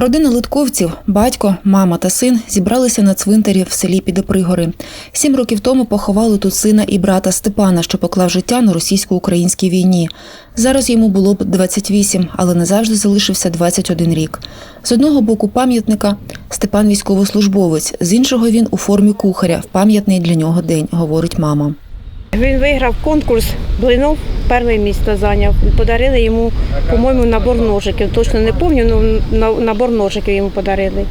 Родина литковців, батько, мама та син зібралися на цвинтарі в селі Підопригори. Сім років тому поховали тут сина і брата Степана, що поклав життя на російсько-українській війні. Зараз йому було б 28, але назавжди залишився 21 рік. З одного боку пам'ятника Степан військовослужбовець, з іншого він у формі кухаря в пам'ятний для нього день, говорить мама. Він виграв конкурс блинов, перше місце зайняв. Подарили йому, по-моєму, набор ножиків. Точно не пам'ятаю, але набор ножиків йому подарили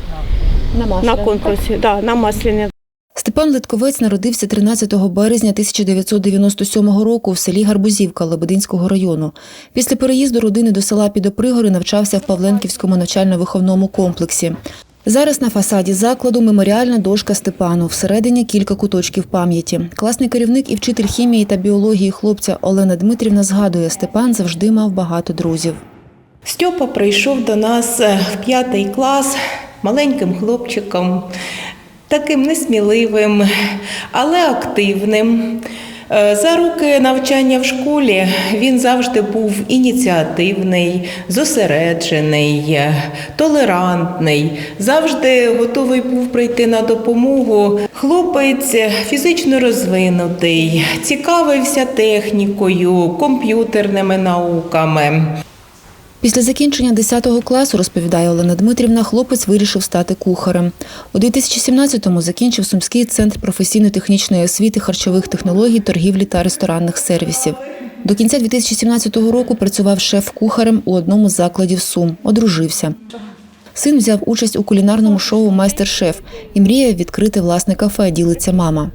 на конкурсі. Да, на масляне. Степан Литковець народився 13 березня 1997 року в селі Гарбузівка Лебединського району. Після переїзду родини до села Підопригори навчався в Павленківському навчально-виховному комплексі. Зараз на фасаді закладу меморіальна дошка Степану. Всередині кілька куточків пам'яті. Класний керівник і вчитель хімії та біології хлопця Олена Дмитрівна згадує, Степан завжди мав багато друзів. Стьопа прийшов до нас е, в п'ятий клас маленьким хлопчиком, таким несміливим, але активним. Е, За роки навчання в школі він завжди був ініціативний, зосереджений, толерантний, завжди готовий був прийти на допомогу. Хлопець фізично розвинутий, цікавився технікою, комп'ютерними науками. Після закінчення 10 класу, розповідає Олена Дмитрівна, хлопець вирішив стати кухарем. У 2017-му закінчив Сумський центр професійно-технічної освіти, харчових технологій, торгівлі та ресторанних сервісів. До кінця 2017 року працював шеф-кухарем у одному з закладів Сум. Одружився. Син взяв участь у кулінарному шоу Майстер-шеф і мріяв відкрити власне кафе, ділиться мама.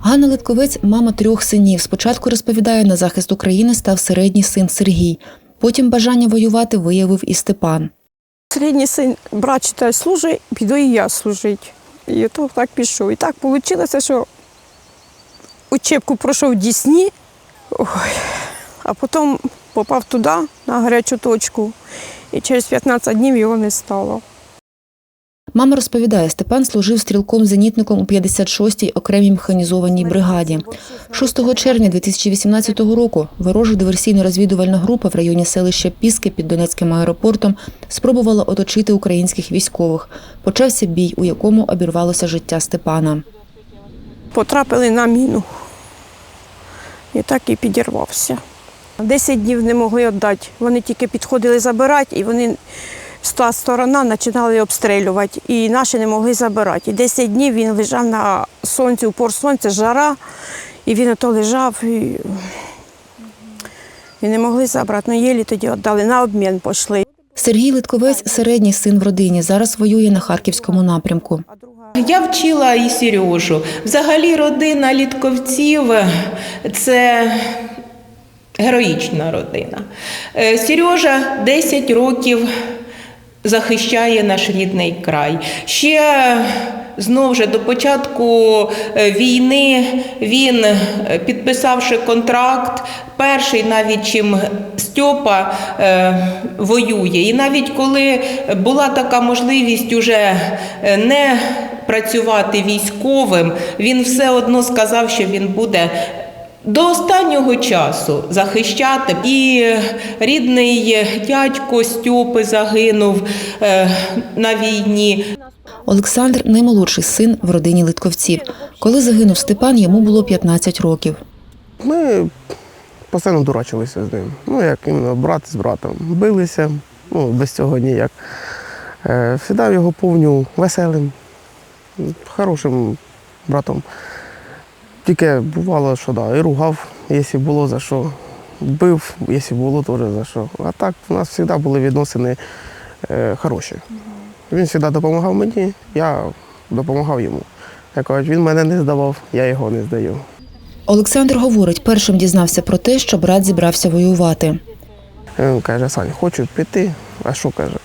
Ганна Литковець – мама трьох синів. Спочатку розповідає, на захист України став середній син Сергій. Потім бажання воювати виявив і Степан. Середній син брат читає служить, піду і я служити. І то так пішов. І так вийшло, що учебку пройшов в Дісні, Ой. а потім попав туди, на гарячу точку, і через 15 днів його не стало. Мама розповідає, Степан служив стрілком-зенітником у 56-й окремій механізованій бригаді. 6 червня 2018 року ворожа диверсійно-розвідувальна група в районі селища Піски під Донецьким аеропортом спробувала оточити українських військових. Почався бій, у якому обірвалося життя Степана. Потрапили на міну. І так і підірвався. Десять днів не могли віддати. Вони тільки підходили забирати, і вони та сторона починали обстрілювати. І наші не могли забирати. І 10 днів він лежав на сонці, упор сонця, жара, і він ото лежав і, і не могли забрати. Ну, єлі тоді віддали, на обмін пішли. Сергій Литковець – середній син в родині, зараз воює на Харківському напрямку. Я вчила і Сережу. Взагалі родина літковців це героїчна родина. Е, Сережа 10 років захищає наш рідний край. Ще знову ж до початку е, війни він, е, підписавши контракт, перший навіть чим Стьопа е, воює. І навіть коли була така можливість уже не працювати військовим, він все одно сказав, що він буде до останнього часу захищати. І рідний дядько Стьопи загинув е, на війні. Олександр – наймолодший син в родині Литковців. Коли загинув Степан, йому було 15 років. Ми постійно дурачилися з ним. Ну, як іменно брат з братом. Билися, ну, без цього ніяк. Е, Всегда його повню веселим, хорошим братом. Тільки бувало, що да, і ругав, якщо було за що. Бив, якщо було теж за що. А так у нас завжди були відносини е, хороші. Він завжди допомагав мені, я допомагав йому. Як кажуть, він мене не здавав, я його не здаю. Олександр говорить, першим дізнався про те, що брат зібрався воювати. Він каже, Сань, хочу піти, а що каже?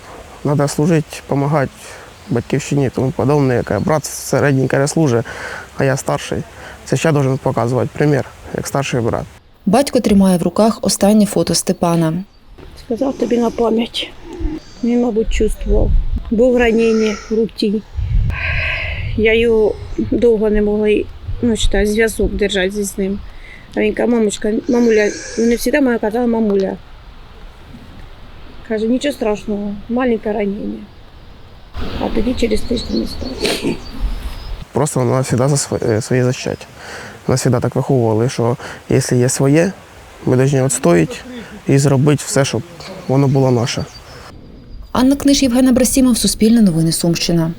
Треба служити, допомагати батьківщині, тому подобне. Каже, брат середній каже, служить, а я старший. Це ще должен показувати примір, як старший брат. Батько тримає в руках останнє фото Степана. Сказав тобі на пам'ять. Він, мабуть, чувствував. Був ранення в руці. Я його довго не могла ну, зв'язок держати з ним. А він каже, мамочка, мамуля, вони завжди мене казали мамуля. Каже, нічого страшного, маленьке ранення. А тоді через тиждень не стало. Просто вона завжди за своє, своє защать. Нас завжди так виховували, що якщо є своє, ми повинні відстоїти і зробити все, щоб воно було наше. Анна Книж, Євгена Брасімов, Суспільне новини Сумщина.